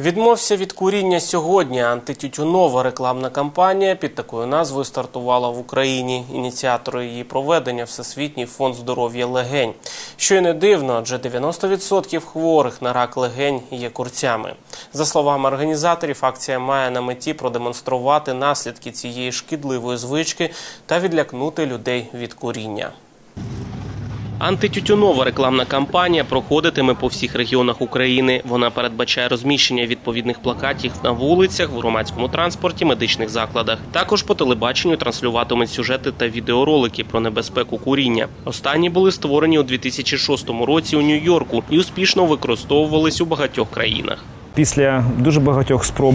Відмовся від куріння сьогодні. Антитютюнова рекламна кампанія під такою назвою стартувала в Україні. Ініціатори її проведення Всесвітній фонд здоров'я легень. Що й не дивно, адже 90% хворих на рак легень є курцями. За словами організаторів, акція має на меті продемонструвати наслідки цієї шкідливої звички та відлякнути людей від куріння. Антитютюнова рекламна кампанія проходитиме по всіх регіонах України. Вона передбачає розміщення відповідних плакатів на вулицях, в громадському транспорті, медичних закладах. Також по телебаченню транслюватимуть сюжети та відеоролики про небезпеку куріння. Останні були створені у 2006 році у Нью-Йорку і успішно використовувались у багатьох країнах. Після дуже багатьох спроб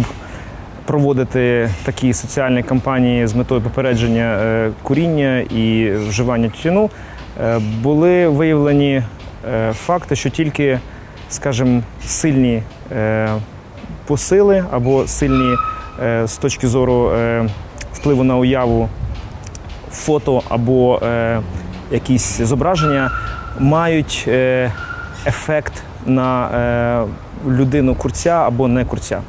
проводити такі соціальні кампанії з метою попередження е, куріння і вживання тютюну, були виявлені е, факти, що тільки, скажімо, сильні е, посили або сильні е, з точки зору е, впливу на уяву фото або е, якісь зображення мають е, ефект на е, людину курця або не курця.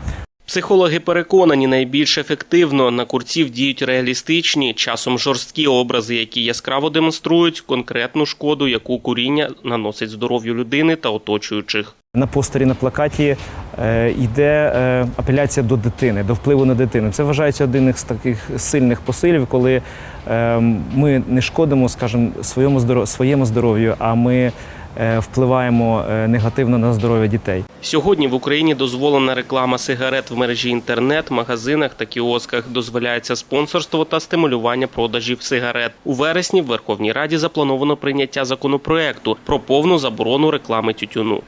Психологи переконані, найбільш ефективно на курців діють реалістичні, часом жорсткі образи, які яскраво демонструють конкретну шкоду, яку куріння наносить здоров'ю людини та оточуючих. На постері на плакаті е, йде е, апеляція до дитини, до впливу на дитину. Це вважається один із таких сильних посилів, коли е, ми не шкодимо, скажімо, своєму здоров'ю, своєму здоров'ю, а ми впливаємо е, негативно на здоров'я дітей. Сьогодні в Україні дозволена реклама сигарет в мережі інтернет, магазинах та кіосках. Дозволяється спонсорство та стимулювання продажів сигарет. У вересні в Верховній Раді заплановано прийняття законопроекту про повну заборону реклами тютюну.